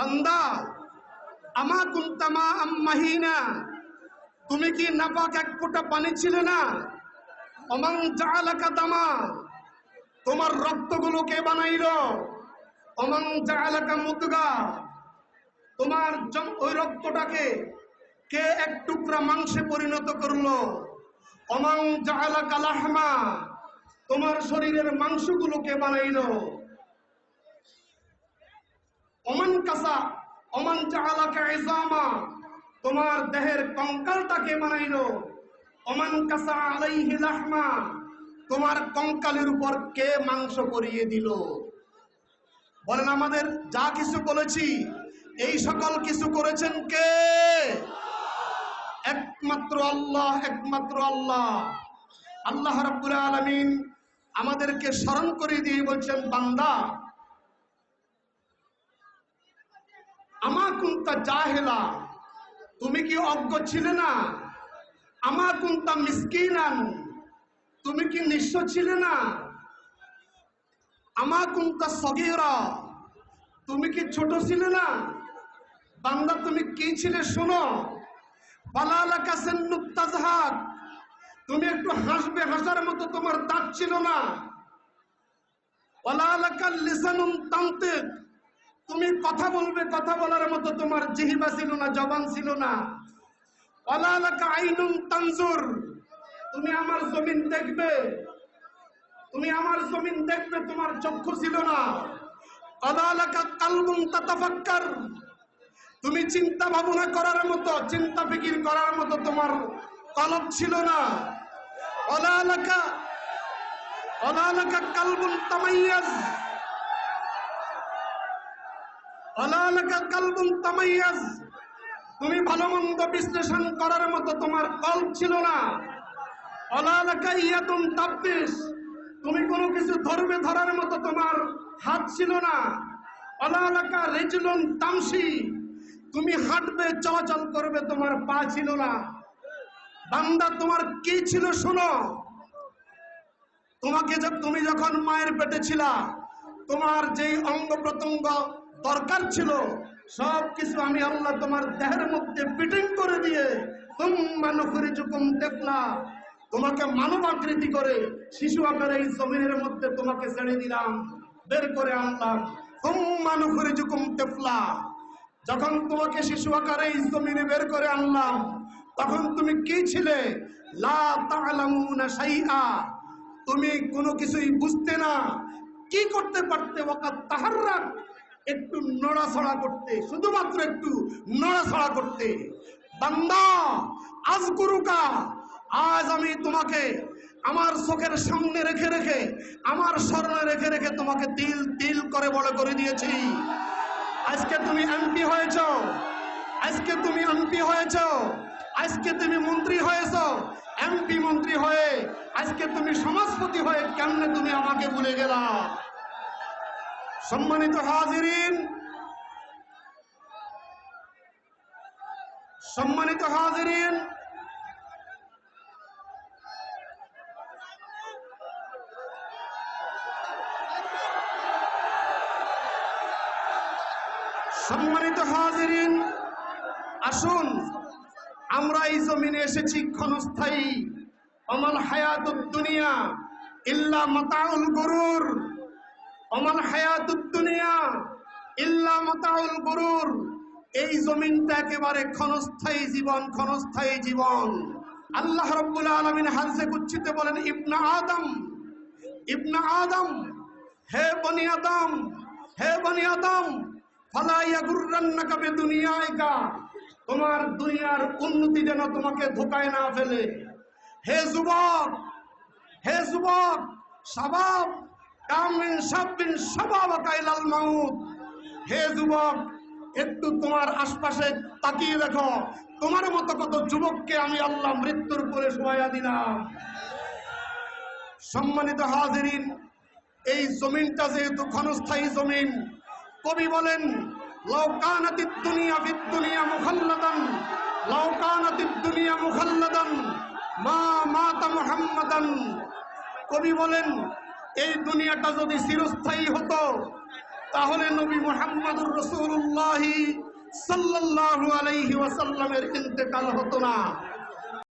বান্দা আমা কুন্তামা আম্মাহিনা, তুমি কি নাপাক এক ফোঁটা পানি ছিলে না? অমাং জালাকা দামা, তোমার রক্তগুলো কে বানাইল? অমাং জালাকা মুদগা, তোমার ওই রক্তটাকে কে এক টুকরা মাংসে পরিণত করল? অমাং জালাকা লাহমা, তোমার শরীরের মাংসগুলোকে বানাইলো? অমান কাসা অমান জালাকা ইজামা, তোমার দেহের কঙ্কালটাকে বানাইলো। অমান কাসা আলাইহি লাহমা, তোমার কঙ্কালের উপর কে মাংস পরিয়ে দিল? বলেন আমাদের, যা কিছু বলেছি, এই সকল কিছু করেছেন কে? একমাত্র আল্লাহ একমাত্র আল্লাহ। আল্লাহ রাব্বুল আলামিন আমাদেরকে স্মরণ করে দিয়ে বলছেন, বান্দা আমা কুন্তা জাহেলা, তুমি কি অজ্ঞ ছিলে না? আমা কুন্তা মিসকিনান, তুমি কি নিঃস্ব ছিলে না? আমা কুন্তা সগীরা, তুমি কি ছোট ছিলে না? বান্দা, তুমি কি ছিলে শোনো? বালালা কাসেন নুক্তাজহাক তুমি একটু হাসবে হাসার মতো তোমার দাঁত ছিল না। ওয়ালালাকা লিসানুন তান্তিক তুমি কথা বলবে, কথা বলার মতো তোমার জিহিবা ছিল না, জবান ছিল না। আইনুন তানজুর। তুমি আমার জমিন দেখবে। তুমি আমার জমিন দেখবে, তোমার চক্ষু ছিল না। ওয়ালালাকা কালবুন তাতাফাক্কার। তুমি চিন্তা ভাবনা করার মতো, চিন্তা ফিকির করার মতো তোমার কলব ছিল না। অলালাকা অলালাকা অলালাকা কালবুন তামাইয়াজ। তুমি ভালো মন্দ বিশ্লেষণ করার মতো তোমার কল্প ছিল না। অলালাকা ইয়াতুন তাব্বিস তুমি কোনো কিছু ধরবে ধরার মতো তোমার হাত ছিল না। অলালাকা রেজুলুন তামসি তুমি হাঁটবে, চলাচল করবে, তোমার পা ছিল না। বান্দা, তোমার কি ছিল শোনো। তোমাকে তুমি যখন মায়ের পেটে ছিলা, তোমার যেই অঙ্গ প্রত্যঙ্গ দরকার ছিল। সব কিছু আমি আল্লাহ তোমার দেহের মধ্যে ফিটিং করে দিয়ে তোমাকে মানব আকৃতি করে শিশু আকারে এই জমিনের মধ্যে তোমাকে ছেড়ে দিলাম, বের করে আনলাম। তেফলা যখন তোমাকে শিশু আকারে এই জমিনে বের করে আনলাম, তখন তুমি কি ছিলে? লা তুমি কোনো কিছুই বুঝতে না। কি করতে পারতে? ওয়াকাত তাহাররাক। একটু নড়াছড়া করতে, শুধুমাত্র একটু নড়াছড়া করতে। বান্দা, আজ গুরুকা আজ আমি তোমাকে আমার চোখের সামনে রেখে রেখে, আমার স্মরণে রেখে রেখে তোমাকে তিল তিল করে বড় করে দিয়েছি। আজকে তুমি এমপি হয়েছ। আজকে তুমি এমপি হয়েছ। আজকে তুমি মন্ত্রী হয়েছ। এমপি মন্ত্রী হয়ে আজকে তুমি সমাজপতি হয়ে কেমনে তুমি আমাকে ভুলে গেলা? সম্মানিত হাজিরিন সম্মানিত হাজিরিন সম্মানিত হাজিরিন, আসুন, আমরা এই জমিনে এসেছি ক্ষণস্থায়ী। অমল হায়াতুদ দুনিয়া, ইল্লা মাতাউল গরুর। অমল হায়াতুদ দুনিয়া ইল্লা মাতাউল গরুর। এই জমিনটা একেবারে ক্ষণস্থায়ী জীবন ক্ষণস্থায়ী জীবন। আল্লাহ রব্বুল আলমিন হাজে কুচ্ছিতে বলেন, ইবনা আদম ইবনা আদম, হে বনি আদম, হে বনি আদম তোমার দুনিয়ার উন্নতি যেন তোমাকে ধোকায় না ফেলে। হে যুবক হে যুবক, সাবাব মাউত। হে যুবক, একটু তোমার আশপাশে তাকিয়ে দেখো। তোমার মতো কত যুবককে আমি আল্লাহ মৃত্যুর পরে শোয়া দিলাম। সম্মানিত হাজিরিন, এই জমিনটা যেহেতু ক্ষণস্থায়ী জমিন, কবি বলেন মুখাল্লাদান, মা মাতা মুহাম্মাদান। কবি বলেন এই দুনিয়াটা যদি চিরস্থায়ী হতো, তাহলে নবী মোহাম্মদুর রসুল্লাহ সাল্লাহ আলাইহি ওয়াসাল্লামের ইন্তেকাল হতো না।